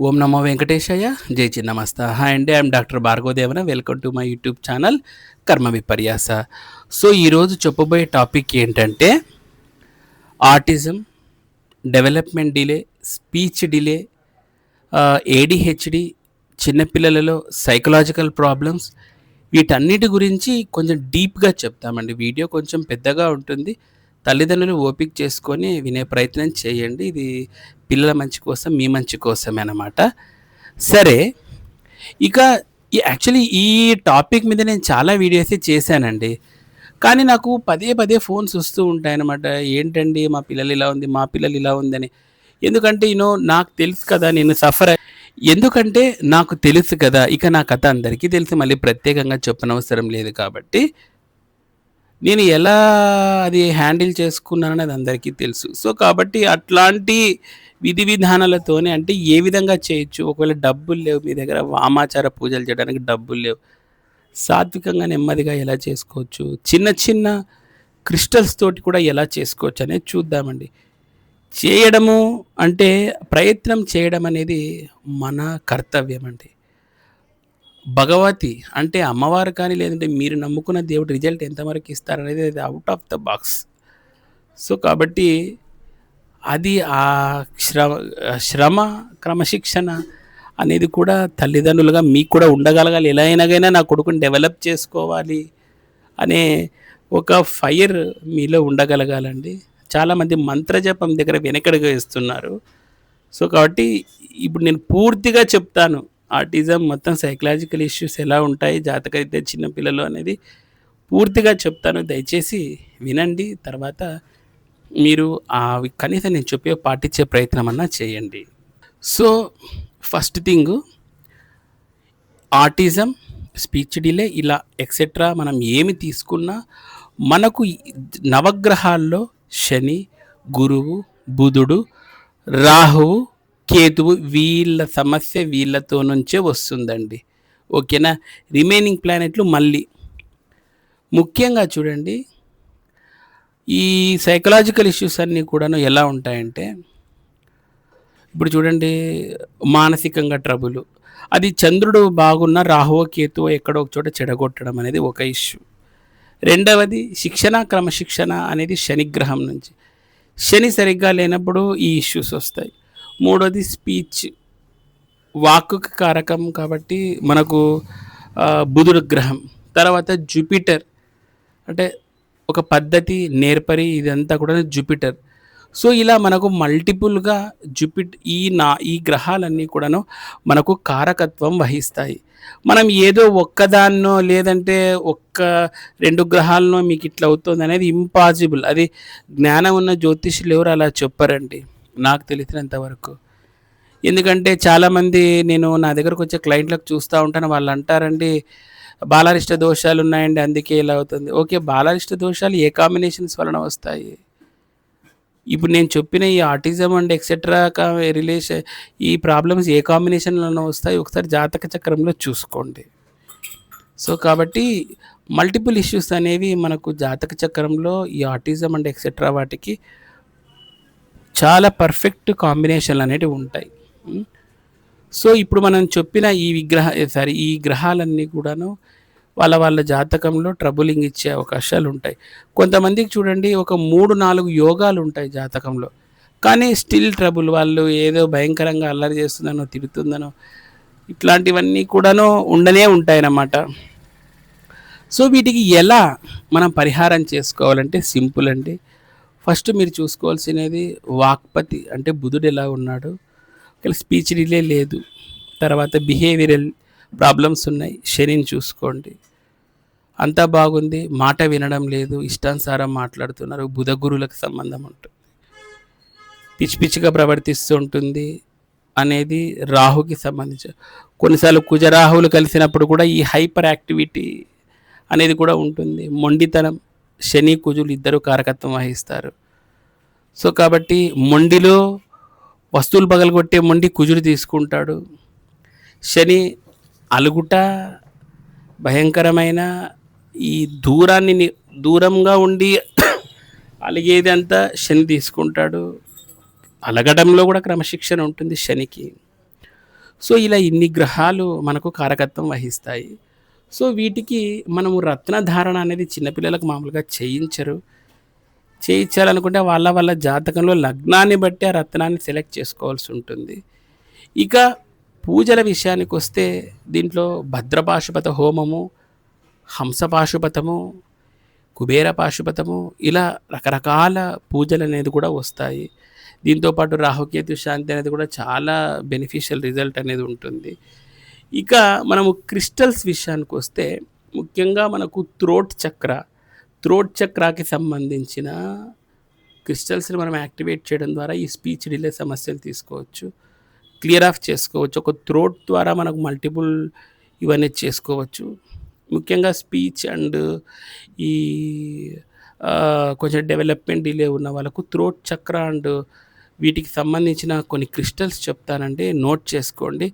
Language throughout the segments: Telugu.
ఓం నమో వెంకటేశయ్య జై చిన్నమస్త హాయ్ అండి. I'm doctor Bhargavadevana. Welcome to my YouTube channel Karma Viparyasa. So ఈరోజు చెప్పబోయే టాపిక్ ఏంటంటే autism development delay speech delay ADHD చిన్నపిల్లలలో psychological problems వీటన్నిటి గురించి కొంచెం డీప్గా చెప్తామండి. వీడియో కొంచెం పెద్దగా ఉంటుంది. తల్లిదండ్రులు ఓపిక చేసుకొని వినే ప్రయత్నం చేయండి. ఇది పిల్లల మంచి కోసం మీ మంచి కోసమే అనమాట సరే ఇక యాక్చువల్లీ ఈ టాపిక్ మీద నేను చాలా వీడియోస్ చేశానండి. కానీ నాకు పదే పదే ఫోన్స్ వస్తూ ఉంటాయన్నమాట ఏంటండి మా పిల్లలు ఇలా ఉంది మా పిల్లలు ఇలా ఉందని ఎందుకంటే యూనో నాకు తెలుసు కదా నేను సఫర్ ఎందుకంటే నాకు తెలుసు కదా ఇక నా కథ అందరికీ తెలుసు. మళ్ళీ ప్రత్యేకంగా చెప్పనవసరం లేదు కాబట్టి. నేను ఎలా అది హ్యాండిల్ చేసుకున్నాను అనేది అందరికీ తెలుసు. సో కాబట్టి అట్లాంటి విధి విధానాలతోనే అంటే ఏ విధంగా చేయొచ్చు? ఒకవేళ డబ్బులు లేవు మీ దగ్గర వామాచార పూజలు చేయడానికి డబ్బులు లేవు సాత్వికంగా నెమ్మదిగా ఎలా చేసుకోవచ్చు? చిన్న చిన్న క్రిస్టల్స్ తోటి కూడా ఎలా చేసుకోవచ్చు అనేది చూద్దామండి. చేయడము అంటే ప్రయత్నం చేయడం అనేది మన కర్తవ్యం అండి భగవతి అంటే అమ్మవారు కానీ లేదంటే మీరు నమ్ముకున్న దేవుడు రిజల్ట్ ఎంతవరకు ఇస్తారనేది అది out of the box so కాబట్టి అది ఆ శ్రమ శ్రమ క్రమశిక్షణ అనేది కూడా తల్లిదండ్రులుగా మీకు కూడా ఉండగలగాలి. ఎలా అయినాగైనా నా కొడుకుని డెవలప్ చేసుకోవాలి అనే ఒక ఫైర్ మీలో ఉండగలగాలండి. చాలామంది మంత్రజపం దగ్గర వెనకడుగా ఇస్తున్నారు సో కాబట్టి ఇప్పుడు నేను పూర్తిగా చెప్తాను. ఆర్టిజం మొత్తం సైకలాజికల్ ఇష్యూస్ ఎలా ఉంటాయి జాతకైతే చిన్నపిల్లలు అనేది పూర్తిగా చెప్తాను. దయచేసి వినండి. తర్వాత మీరు ఆ కనీసం నేను చెప్పే పాటించే ప్రయత్నం అన్నా చేయండి. So first thing autism speech delay ఇలా ఎక్సెట్రా మనం ఏమి తీసుకున్నా మనకు నవగ్రహాల్లో శని గురువు బుధుడు రాహువు కేతువు వీళ్ళ సమస్య వీళ్ళతో నుంచే వస్తుందండి. ఓకేనా? రిమైనింగ్ ప్లానెట్లు మళ్ళీ. ముఖ్యంగా చూడండి ఈ సైకలాజికల్ ఇష్యూస్ అన్నీ కూడాను ఎలా ఉంటాయంటే ఇప్పుడు చూడండి మానసికంగా ట్రబుల్. అది చంద్రుడు బాగున్న రాహువ కేతువు ఎక్కడో ఒక చోట చెడగొట్టడం అనేది ఒక ఇష్యూ. రెండవది శిక్షణ క్రమశిక్షణ అనేది శనిగ్రహం నుంచి. శని సరిగ్గా లేనప్పుడు ఈ ఇష్యూస్ వస్తాయి. మూడోది స్పీచ్. వాక్కు కారకం కాబట్టి మనకు బుధుడు గ్రహం. తర్వాత జూపిటర్. అంటే ఒక పద్ధతి నేర్పరి ఇదంతా కూడా జూపిటర్. సో ఇలా మనకు మల్టిపుల్గా జూపిట్ ఈ నా ఈ గ్రహాలన్నీ కూడాను మనకు కారకత్వం వహిస్తాయి. మనం ఏదో ఒక్కదాన్నో లేదంటే ఒక్క రెండు గ్రహాలనో మీకు ఇట్లా అవుతుంది అనేది ఇంపాసిబుల్ అది జ్ఞానం ఉన్న జ్యోతిష్యులు ఎవరు అలా చెప్పారండి. నాకు తెలిసినంత వరకు. ఎందుకంటే చాలామంది నేను నా దగ్గరకు వచ్చే క్లయింట్లకు చూస్తూ ఉంటాను. వాళ్ళు అంటారండి బాలారిష్ట దోషాలు ఉన్నాయండి అందుకే ఇలా అవుతుంది. ఓకే బాలారిష్ట దోషాలు ఏ కాంబినేషన్స్ వలన వస్తాయి? ఇప్పుడు నేను చెప్పిన ఈ ఆటిజం అండ్ ఎక్సెట్రా రిలేషన్ ఈ ప్రాబ్లమ్స్ ఏ కాంబినేషన్లో వస్తాయి? ఒకసారి జాతక చక్రంలో చూసుకోండి. సో కాబట్టి మల్టిపుల్ ఇష్యూస్ అనేవి మనకు జాతక చక్రంలో ఈ ఆటిజం అండ్ ఎక్సెట్రా వాటికి చాలా పర్ఫెక్ట్ కాంబినేషన్లు అనేటివి ఉంటాయి. సో ఇప్పుడు మనం చెప్పిన ఈ విగ్రహ సారీ ఈ గ్రహాలన్నీ కూడాను వాళ్ళ వాళ్ళ జాతకంలో ట్రబులింగ్ ఇచ్చే అవకాశాలు ఉంటాయి. కొంతమందికి చూడండి ఒక మూడు నాలుగు యోగాలు ఉంటాయి జాతకంలో. కానీ స్టిల్ ట్రబుల్ వాళ్ళు ఏదో భయంకరంగా అల్లరి చేస్తుందనో తిరుగుతుందనో ఇట్లాంటివన్నీ కూడాను ఉండనే ఉంటాయన్నమాట. సో వీటికి ఎలా మనం పరిహారం చేసుకోవాలంటే సింపుల్ అండి. ఫస్ట్ మీరు చూసుకోవాల్సినది వాక్పతి అంటే బుధుడు ఎలా ఉన్నాడు. ఒకవేళ స్పీచ్ డిలే లేదు తర్వాత బిహేవియరల్ ప్రాబ్లమ్స్ ఉన్నాయి శనిని చూసుకోండి. అంతా బాగుంది మాట వినడం లేదు ఇష్టానుసారం మాట్లాడుతున్నారు బుధ గురువులకు సంబంధం ఉంటుంది. పిచ్చి పిచ్చిగా ప్రవర్తిస్తూ ఉంటుంది అనేది రాహుకి సంబంధించి. కొన్నిసార్లు కుజరాహువులు కలిసినప్పుడు కూడా ఈ హైపర్ యాక్టివిటీ అనేది కూడా ఉంటుంది. మొండితనం శని కుజులు ఇద్దరు కారకత్వం వహిస్తారు. సో కాబట్టి మొండిలో వస్తువులు పగలగొట్టే మొండి కుజుడు తీసుకుంటాడు. శని అలుగుట భయంకరమైన ఈ దూరాన్ని దూరంగా ఉండి అలిగేది అంతా శని తీసుకుంటాడు. అలగడంలో కూడా క్రమశిక్షణ ఉంటుంది శనికి. సో ఇలా ఇన్ని గ్రహాలు మనకు కారకత్వం వహిస్తాయి. సో వీటికి మనము రత్నధారణ అనేది చిన్నపిల్లలకు మామూలుగా చేయించరు. చేయించాలనుకుంటే వాళ్ళ వాళ్ళ జాతకంలో లగ్నాన్ని బట్టి ఆ రత్నాన్ని సెలెక్ట్ చేసుకోవాల్సి ఉంటుంది. ఇక పూజల విషయానికి వస్తే దీంట్లో భద్రపాశుపత హోమము హంసపాశుపతము కుబేర పాశుపతము ఇలా రకరకాల పూజలు అనేది కూడా వస్తాయి. దీంతోపాటు రాహుకేతు శాంతి అనేది కూడా చాలా బెనిఫిషియల్ రిజల్ట్ అనేది ఉంటుంది. ఇక మనము క్రిస్టల్స్ విషయానికి వస్తే ముఖ్యంగా మనకు త్రోట్ చక్ర త్రోట్ చక్రాకి సంబంధించిన క్రిస్టల్స్ని మనం యాక్టివేట్ చేయడం ద్వారా ఈ స్పీచ్ డిలే సమస్యలు తీసుకోవచ్చు క్లియర్ ఆఫ్ చేసుకోవచ్చు. ఒక త్రోట్ ద్వారా మనకు మల్టిపుల్ ఇవన్నీ చేసుకోవచ్చు. ముఖ్యంగా స్పీచ్ అండ్ ఈ కొంచెం డెవలప్మెంట్ డిలే ఉన్న వాళ్ళకు త్రోట్ చక్ర అండ్ వీటికి సంబంధించిన కొన్ని క్రిస్టల్స్ చెప్తానండి నోట్ చేసుకోండి.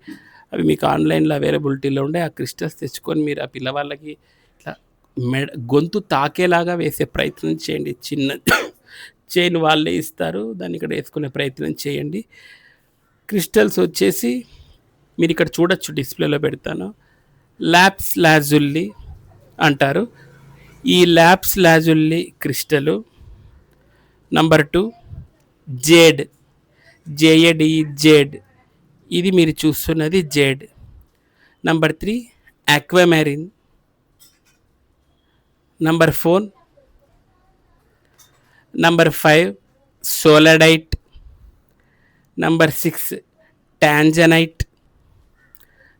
అవి మీకు ఆన్లైన్లో అవైలబిలిటీలో ఉండే ఆ క్రిస్టల్స్ తెచ్చుకొని మీరు ఆ పిల్లవాళ్ళకి ఇట్లా మెడ గొంతు తాకేలాగా వేసే ప్రయత్నం చేయండి. చిన్న చైన్ వాళ్ళే ఇస్తారు దాన్ని ఇక్కడ వేసుకునే ప్రయత్నం చేయండి. క్రిస్టల్స్ వచ్చేసి మీరు ఇక్కడ చూడొచ్చు డిస్ప్లేలో పెడతాను. ల్యాప్స్ లాజుల్లి అంటారు. ఈ lapis lazuli crystal. Number two jade. J A D jade ఇది మీరు చూస్తున్నది jade. Number three aquamarine number four number five sodalite number six tanzanite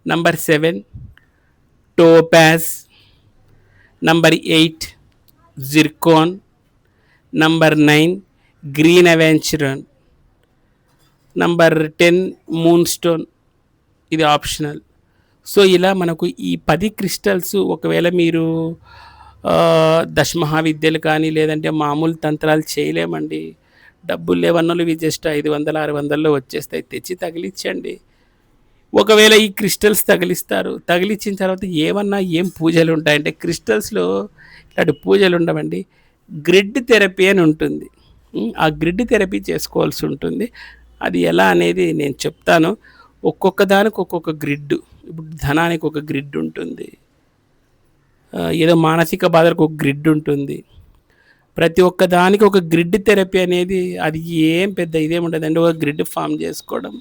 number seven topaz number eight zircon number nine green aventurine number ten moonstone ఇది ఆప్షనల్. సో ఇలా మనకు ఈ పది క్రిస్టల్స్ ఒకవేళ మీరు ఆ, దశమహావిద్యలు కానీ లేదంటే మామూలు తంత్రాలు చేయలేమండి. డబ్బులు లేవన్నోళ్ళు ఇవి జస్ట్ ఐదు వందల ఆరు వందల్లో వచ్చేస్తాయి. తెచ్చి తగిలించండి. ఒకవేళ ఈ క్రిస్టల్స్ తగిలిస్తారు. తగిలించిన తర్వాత ఏమన్నా ఏం పూజలు ఉంటాయంటే క్రిస్టల్స్లో ఇలాంటి పూజలు ఉండవండి. గ్రిడ్ థెరపీ అని ఉంటుంది. ఆ గ్రిడ్ థెరపీ చేసుకోవాల్సి ఉంటుంది. అది ఎలా అనేది నేను చెప్తాను. ఒక్కొక్క దానికి ఒక్కొక్క గ్రిడ్ ఇప్పుడు ధనానికి ఒక గ్రిడ్ ఉంటుంది. ఏదో మానసిక బాధలకు ఒక గ్రిడ్ ఉంటుంది. ప్రతి ఒక్క దానికి ఒక గ్రిడ్ థెరపీ అనేది అది ఏం పెద్ద ఇదేం ఉండదండి ఒక గ్రిడ్ ఫామ్ చేసుకోవడం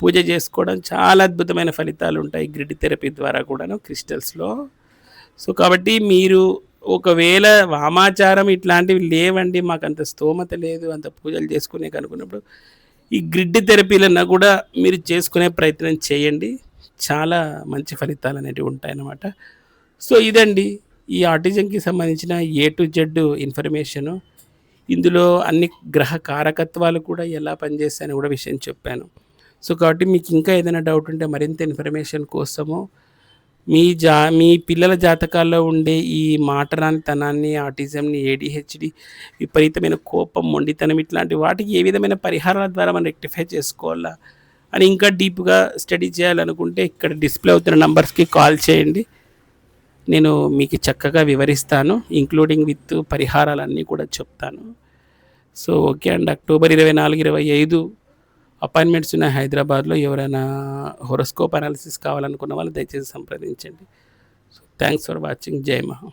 పూజ చేసుకోవడం చాలా అద్భుతమైన ఫలితాలు ఉంటాయి గ్రిడ్ థెరపీ ద్వారా కూడాను క్రిస్టల్స్లో. సో కాబట్టి మీరు ఒకవేళ వామాచారం ఇట్లాంటివి లేవండి మాకు అంత స్తోమత లేదు అంత పూజలు చేసుకునే అనుకున్నప్పుడు ఈ గ్రిడ్ థెరపీలన్నా కూడా మీరు చేసుకునే ప్రయత్నం చేయండి. చాలా మంచి ఫలితాలు అనేటివి ఉంటాయన్నమాట. సో ఇదండి. ఈ ఆటిజంకి సంబంధించిన ఏ టు జెడ్ ఇన్ఫర్మేషను. ఇందులో అన్ని గ్రహ కారకత్వాలు కూడా ఎలా పనిచేస్తాయని కూడా విషయం చెప్పాను. సో కాబట్టి మీకు ఇంకా ఏదైనా డౌట్ ఉంటే మరింత ఇన్ఫర్మేషన్ కోసము మీ జా మీ పిల్లల జాతకాల్లో ఉండే ఈ మాటరానితనాన్ని ఆటిజంని ఏడిహెచ్డి విపరీతమైన కోపం మొండితనం ఇట్లాంటి వాటికి ఏ విధమైన పరిహారాల ద్వారా మనం రెక్టిఫై చేసుకోవాలా అని ఇంకా డీప్గా స్టడీ చేయాలనుకుంటే ఇక్కడ డిస్ప్లే అవుతున్న నంబర్స్కి కాల్ చేయండి. నేను మీకు చక్కగా వివరిస్తాను ఇంక్లూడింగ్ విత్ పరిహారాలన్నీ కూడా చెప్తాను. సో ఓకే అండి. అక్టోబర్ ఇరవై నాలుగు ఇరవై ఐదు అపాయింట్మెంట్స్ ఉన్నాయి హైదరాబాద్లో. ఎవరైనా హొరోస్కోప్ అనాలిసిస్ కావాలనుకున్న వాళ్ళు దయచేసి సంప్రదించండి. సో థ్యాంక్స్ ఫర్ వాచింగ్ జై మహా